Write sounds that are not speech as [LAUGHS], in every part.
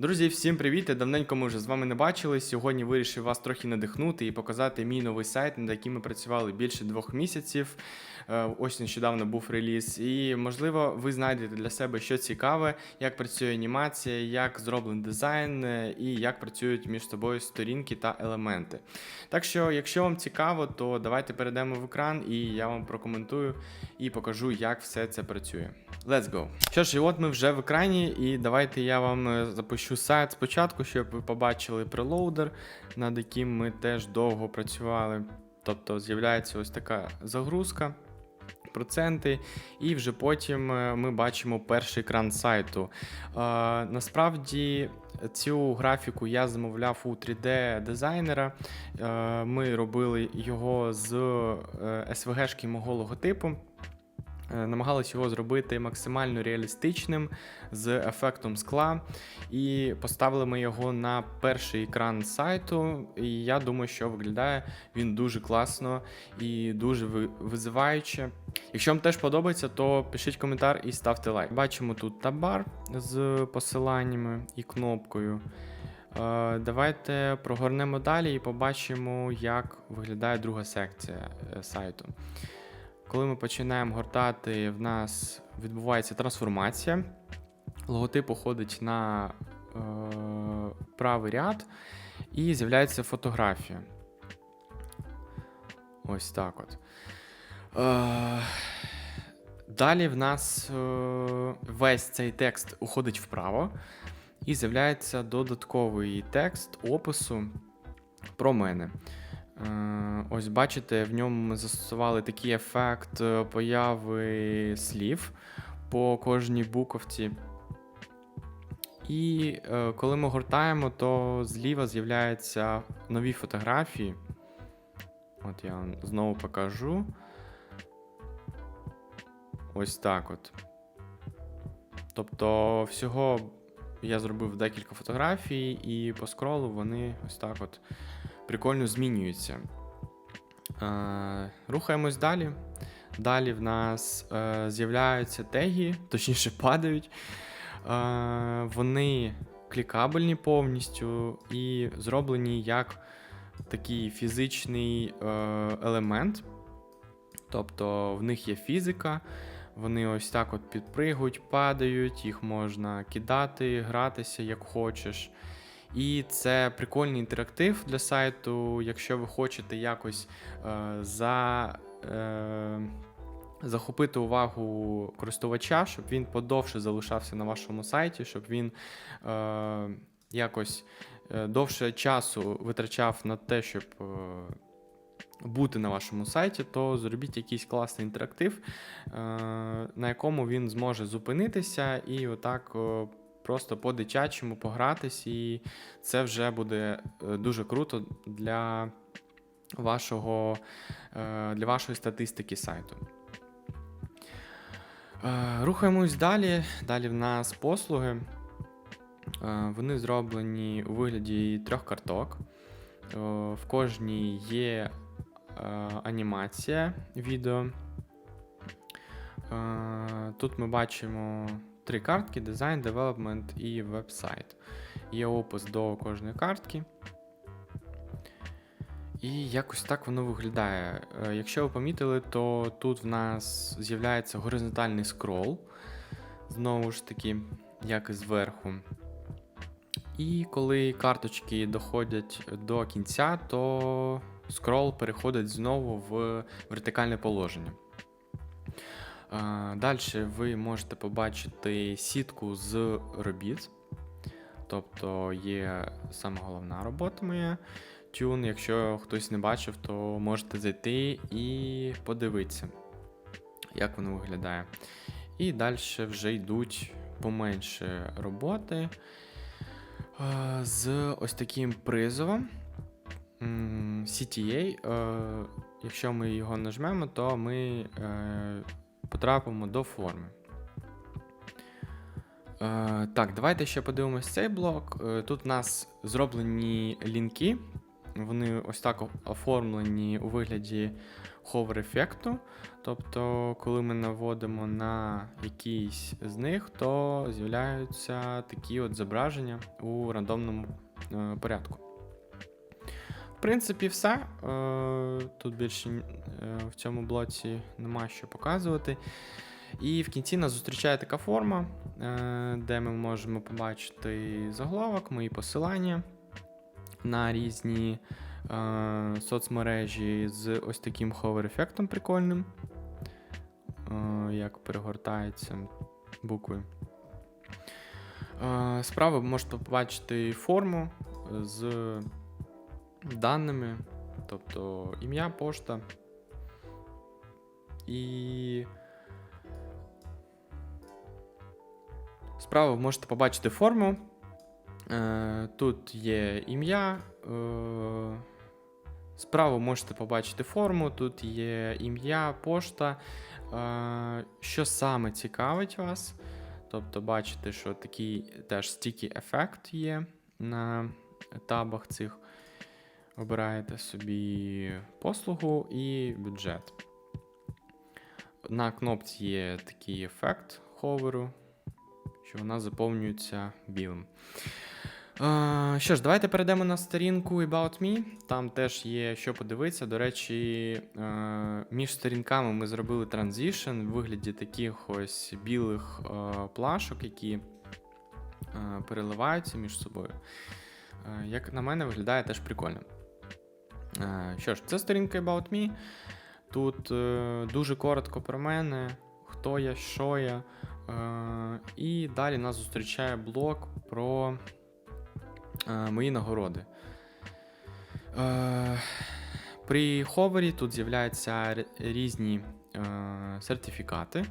Друзі, всім привіт! Давненько ми вже з вами не бачились. Сьогодні вирішив вас трохи надихнути і показати мій новий сайт, над яким ми працювали більше двох місяців. Е, Ось нещодавно був реліз. І можливо, ви знайдете для себе що цікаве, як працює анімація, як зроблений дизайн е, і як працюють між собою сторінки та елементи. Так що, якщо вам цікаво, то давайте перейдемо в екран і я вам прокоментую і покажу, як все це працює. Let's go! Що ж, і от ми вже в екрані, і давайте я вам е, запущу сайт спочатку, щоб ви побачили прелоудер, над яким ми теж довго працювали. Тобто з'являється ось така загрузка. Проценти, і вже потім е, ми бачимо перший екран сайту. Е, насправді цю графіку я замовляв у 3D-дизайнера. Е, ми робили його з е, SVG-шки мого логотипу. Е, Намагалися його зробити максимально реалістичним з ефектом скла, і поставили ми його на перший екран сайту. І я думаю, що виглядає він дуже класно і дуже ви- визиваюче. Якщо вам теж подобається, то пишіть коментар і ставте лайк. Бачимо тут табар з посиланнями і кнопкою. Е, Давайте прогорнемо далі і побачимо, як виглядає друга секція е, сайту. Коли ми починаємо гортати, в нас відбувається трансформація. Логотип уходить на е, правий ряд і з'являється фотографія. Ось так от. Е, далі в нас е, весь цей текст уходить вправо, і з'являється додатковий текст опису про мене. Е, Ось бачите, в ньому ми застосували такий ефект е, появи слів по кожній буковці. І е, коли ми гортаємо, то зліва з'являються нові фотографії. От я вам знову покажу. Ось так от. Тобто, всього я зробив декілька фотографій, і по скролу вони ось так от прикольно змінюються. Е, рухаємось далі. Далі в нас е, з'являються теги, точніше падають. Е, вони клікабельні повністю і зроблені як такий фізичний е, елемент. Тобто в них є фізика, вони ось так от підпригують, падають, їх можна кидати, гратися як хочеш. І це прикольний інтерактив для сайту. Якщо ви хочете якось е, за, е, захопити увагу користувача, щоб він подовше залишався на вашому сайті, щоб він е, якось е, довше часу витрачав на те, щоб е, бути на вашому сайті, то зробіть якийсь класний інтерактив, е, на якому він зможе зупинитися і отак. е, Просто по-дитячому погратись, і це вже буде е, дуже круто для вашого, е, для вашої статистики сайту. Е, Рухаємось далі. Далі в нас послуги. Вони зроблені у вигляді трьох карток. В кожній є анімація відео. Тут ми бачимо три картки: дизайн, девелопмент і веб-сайт. Є опис до кожної картки. І якось так воно виглядає. Е, Якщо ви помітили, то тут в нас з'являється горизонтальний скрол. Знову ж таки, як і зверху. І коли карточки доходять до кінця, то скрол переходить знову в вертикальне положення. Далі ви можете побачити сітку з робіт. Тобто є саме головна робота моя. Тюн, якщо хтось не бачив, то можете зайти і подивитися, як воно виглядає. І далі вже йдуть поменше роботи з ось таким призовом CTA. Е, Якщо ми його нажмемо, то ми е, потрапимо до форми. Е, так, давайте ще подивимось цей блок. Е, тут у нас зроблені лінки вони ось так оформлені у вигляді ховер ефекту. Тобто, коли ми наводимо на якийсь з них, то з'являються такі от зображення у рандомному е, порядку. В принципі, все. Е, Тут більше е, в цьому блоці нема що показувати. І в кінці нас зустрічає така форма, е, де ми можемо побачити заголовок, мої посилання на різні соцмережі з ось таким ховер-ефектом прикольним, як перегортаються букви. Справа можете побачити форму з даними, тобто ім'я, пошта. І справа ви можете побачити форму. Е, Тут є ім'я. е, Справа можете побачити форму, тут є ім'я, пошта. Е, Що саме цікавить вас? Тобто, бачите, що такий теж стільки ефект є на табах цих. Обираєте собі послугу і бюджет. На кнопці є такий ефект ховеру, що вона заповнюється білим. Що ж, давайте перейдемо на сторінку About Me. Там теж є що подивитися. До речі, між сторінками ми зробили транзішн в вигляді таких ось білих плашок, які переливаються між собою. Як на мене, виглядає теж прикольно. Е, Що ж, це сторінка About Me. Тут е, дуже коротко про мене, хто я, що я. Е, І далі нас зустрічає блок про е, мої нагороди. Е, При ховері тут з'являються різні е, сертифікати,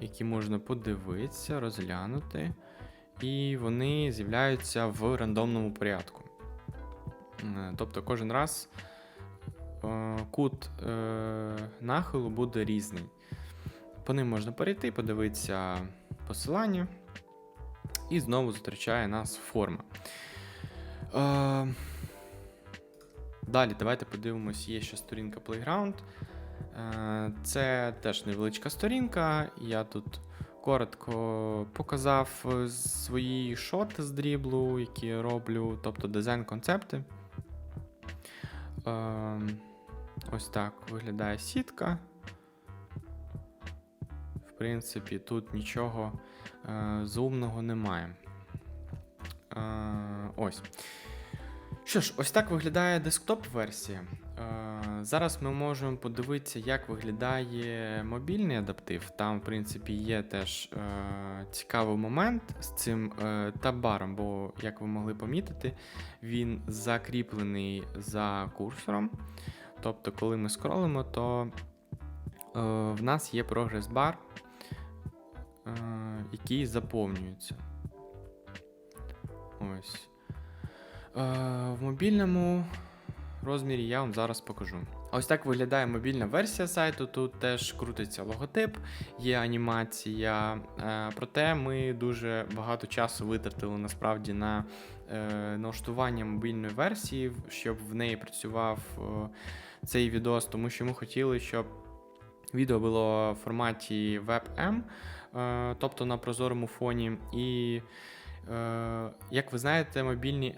які можна подивитися, розглянути, і вони з'являються в рандомному порядку. Е, Тобто кожен раз е, кут е, нахилу буде різний. По ним можна перейти, подивитися посилання, і знову зустрічає нас форма. Далі, давайте подивимось, є ще сторінка Playground. Це теж невеличка сторінка. Я тут коротко показав свої шоти з дріблу, які роблю, тобто дизайн-концепти. Е, Ось так виглядає сітка. В принципі, тут нічого е, зумного немає. Е, ось. Що ж, ось так виглядає десктоп-версія. Е, зараз ми можемо подивитися, як виглядає мобільний адаптив. Там, в принципі, є теж е, цікавий момент з цим е, табаром, бо, як ви могли помітити, він закріплений за курсором. Тобто, коли ми скролимо, то е, в нас є прогрес-бар, е, який заповнюється. Ось. Е, в мобільному розмірі я вам зараз покажу. Ось так виглядає мобільна версія сайту. Тут теж крутиться логотип, є анімація. Е, проте ми дуже багато часу витратили насправді на е, налаштування мобільної версії, щоб в неї працював е, цей відос, тому що ми хотіли, щоб відео було в форматі WebM, тобто на прозорому фоні. І, як ви знаєте, мобільні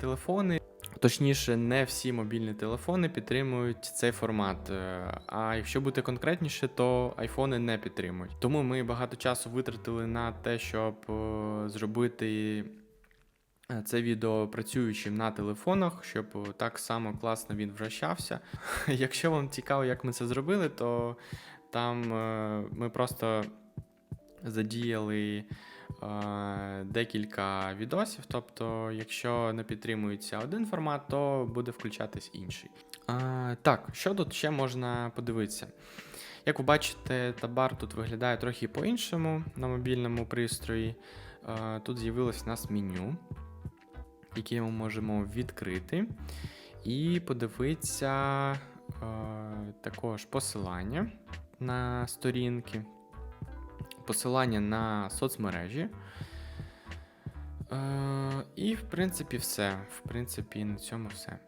телефони. Точніше, не всі мобільні телефони підтримують цей формат. Е, А якщо бути конкретніше, то айфони не підтримують. Тому ми багато часу витратили на те, щоб е, зробити е, це відео працюючим на телефонах, щоб так само класно він вращався. [LAUGHS] Якщо вам цікаво, як ми це зробили, то там ми просто задіяли декілька відосів. Тобто, якщо не підтримується один формат, то буде включатись інший. Е, так, що тут ще можна подивитися? Як ви бачите, табар тут виглядає трохи по-іншому на мобільному пристрої. Е, тут з'явилось у нас меню, яке ми можемо відкрити, і подивитися е, також посилання на сторінки, посилання на соцмережі. Е, і, в принципі, все. В принципі, на цьому все.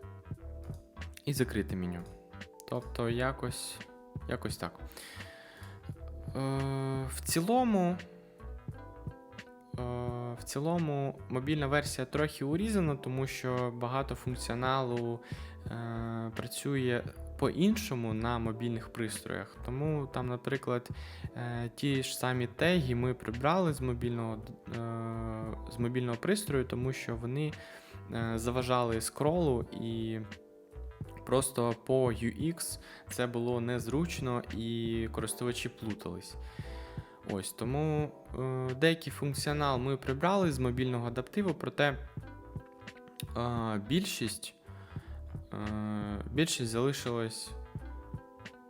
і закрити меню. Тобто якось, якось так. Е, в цілому. е, В цілому мобільна версія трохи урізана, тому що багато функціоналу е, працює по-іншому на мобільних пристроях. Тому там, наприклад, е, ті ж самі теги ми прибрали з мобільного, е, з мобільного пристрою, тому що вони е, заважали скролу і просто по UX це було незручно і користувачі плутались. Ось тому е, деякий функціонал ми прибрали з мобільного адаптиву, проте е, більшість, більшість залишилась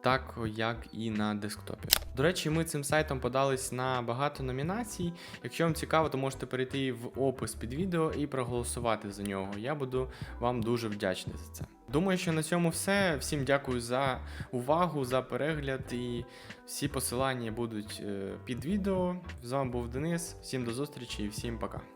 так, як і на десктопі. До речі, ми цим сайтом подались на багато номінацій. Якщо вам цікаво, то можете перейти в опис під відео і проголосувати за нього. Я буду вам дуже вдячний за це. Думаю, що на цьому все. Всім дякую за увагу, за перегляд і всі посилання будуть е, під відео. З вами був Денис. Всім до зустрічі і всім пока.